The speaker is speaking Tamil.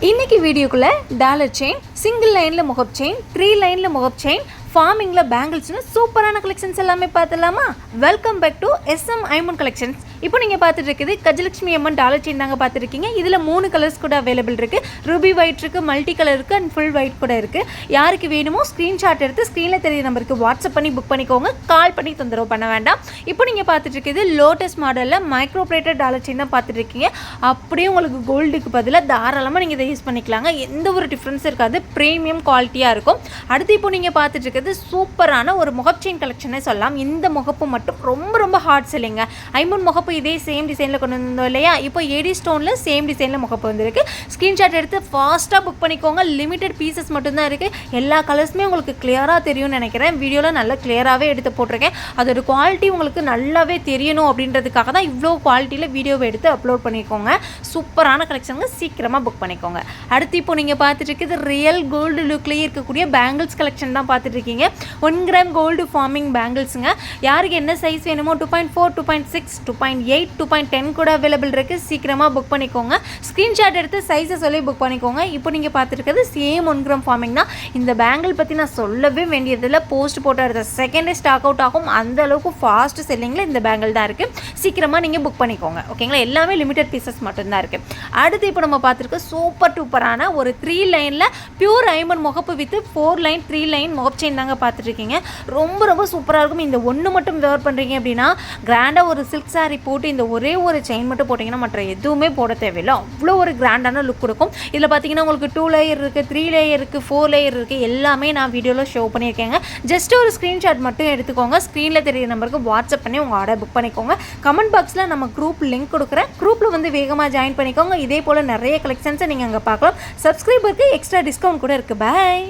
இன்னைக்கு வீடியோக்குள்ள டாலர் செயின் சிங்கிள் லைனில் முகப் செயின் த்ரீ லைனில் முகப் செயின் ஃபார்மிங்கில் பேங்கிள்ஸ்னு சூப்பரான கலெக்ஷன்ஸ் எல்லாமே பார்த்துலாமா welcome back to SM Aiman collections இப்போ நீங்கள் பார்த்துட்டு இருக்குது கஜலட்சுமி அம்மன் டாலர் செயின் தாங்க பார்த்துருக்கீங்க. இதில் மூணு கலர்ஸ் கூட அவைலபிள் இருக்குது ரூபி ஒயிட் இருக்குது மல்டி கலர் இருக்குது அண்ட் ஃபுல் ஒயிட் கூட இருக்குது யாருக்கு வேணுமோ ஸ்க்ரீன்ஷாட் எடுத்து ஸ்க்ரீனில் தெரிய நம்பருக்கு வாட்ஸ்அப் பண்ணி புக் பண்ணிக்கோங்க. கால் பண்ணி தொந்தரவு பண்ண வேண்டாம். இப்போ நீங்கள் பார்த்துட்டு இருக்குது லோட்டஸ் மாடலில் மைக்ரோப்ரேட்டட் டாலர் செயின் தான் பார்த்துட்டு இருக்கீங்க அப்படியே உங்களுக்கு கோல்டுக்கு பதிலாக தாராளமாக நீங்கள் இதை யூஸ் பண்ணிக்கலாங்க. எந்த ஒரு டிஃப்ரென்ஸ் இருக்காது. ப்ரீமியம் குவாலிட்டியாக இருக்கும். அடுத்து இப்போ நீங்கள் பார்த்துட்டு இருக்கிறது சூப்பரான ஒரு முகப் செயின் கலெக்ஷனே சொல்லலாம். இந்த முகப்பு மட்டும் ரொம்ப ரொம்ப ஹார்ட் செல்லிங்க ஐம்பது முகப்பு இதே சேம் டிசைனில் கொண்டு வந்தோம் இல்லையா? இப்போ ஏடி ஸ்டோனில் சேம் டிசைனில் முகப்பு வந்திருக்கு. ஸ்க்ரீன்ஷாட் எடுத்து ஃபாஸ்ட்டாக புக் பண்ணிக்கோங்க. லிமிட்டட் பீசஸ் மட்டும்தான் இருக்குது எல்லா கலர்ஸுமே உங்களுக்கு கிளியராக தெரியும்னு நினைக்கிறேன். வீடியோவில் நல்லா கிளியராகவே எடுத்து போட்டிருக்கேன். அதோட குவாலிட்டி உங்களுக்கு நல்லாவே தெரியணும் அப்படின்றதுக்காக தான் இவ்வளோ குவாலிட்டியில் வீடியோவை எடுத்து அப்லோட் பண்ணிக்கோங்க. சூப்பரான கலெக்ஷனுங்க சீக்கிரமாக புக் பண்ணிக்கோங்க. அடுத்து இப்போ நீங்கள் பார்த்துட்டு இருக்குது ரியல் கோல்டு லுக்லேயே இருக்கக்கூடிய பேங்கிள்ஸ் கலெக்ஷன் தான் பார்த்துட்டு இருக்கீங்க. ஒன் கிராம் கோல்டு ஃபார்மிங் பேங்கிள்ஸுங்க யாருக்கு என்ன சைஸ் வேணுமோ two point four two point six two point eight two point ten கூட அவைலபிள் இருக்குது சீக்கிரமாக புக் பண்ணிக்கோங்க. ஸ்க்ரீன்ஷாட் எடுத்து சைஸை சொல்லி புக் பண்ணிக்கோங்க. இப்போ நீங்கள் பார்த்துருக்கிறது சேம் ஒன் கிராம் ஃபார்மிங் தான். இந்த பேங்கிள் பற்றி நான் சொல்லவே வேண்டியதில்லை. போஸ்ட் போட்டால் அடுத்த செகண்டே ஸ்டாக் அவுட் ஆகும். அந்த அளவுக்கு ஃபாஸ்ட் செல்லிங்கில் இந்த பேங்கிள் தான் இருக்குது சீக்கிரமாக நீங்கள் புக் பண்ணிக்கோங்க. ஓகேங்களா எல்லாமே லிமிடெட் பீசஸ் மட்டும்தான் இருக்குது அடுத்து இப்போ நம்ம பார்த்துருக்கோம் சூப்பர் டூப்பரான ஒரு த்ரீ லைனில் பியூர் ஐமன் முகப்பு வித்து ஃபோர் லைன் த்ரீ லைன் முகப் செயின் தாங்க பார்த்துட்ருக்கீங்க ரொம்ப ரொம்ப சூப்பராக இருக்கும். இந்த ஒன்று மட்டும் வேர் பண்ணுறீங்க அப்படின்னா கிராண்டாக ஒரு சில்க் saree போட்டு இந்த ஒரே ஒரு செயின் மட்டும் போட்டிங்கன்னா மற்ற எதுவுமே போட தேவையில்லை. அவ்வளோ ஒரு கிராண்டான லுக் கொடுக்கும். இதில் பார்த்தீங்கன்னா உங்களுக்கு டூ லேயர் இருக்குது த்ரீ லேயர் இருக்குது ஃபோர் லேயர் இருக்குது எல்லாமே நான் வீடியோவில் ஷோ பண்ணியிருக்கேங்க. ஜஸ்ட் ஒரு ஸ்க்ரீன்ஷாட் மட்டும் எடுத்துக்கோங்க. ஸ்க்ரீனில் தெரிய நம்பருக்கு வாட்ஸ்அப் பண்ணி உங்கள் ஆர்டர் புக் பண்ணிக்கோங்க. கமெண்ட் பாக்ஸில் நம்ம குரூப் லிங்க் கொடுக்குறேன். குரூப்பில் வந்து வேகமாக ஜாயின் பண்ணிக்கோங்க. இதே போல் நிறைய கலெக்ஷன்ஸை நீங்கள் அங்கே பார்க்கலாம். சப்ஸ்கிரைபருக்கு எக்ஸ்ட்ரா டிஸ்கவுண்ட் கூட இருக்குது பை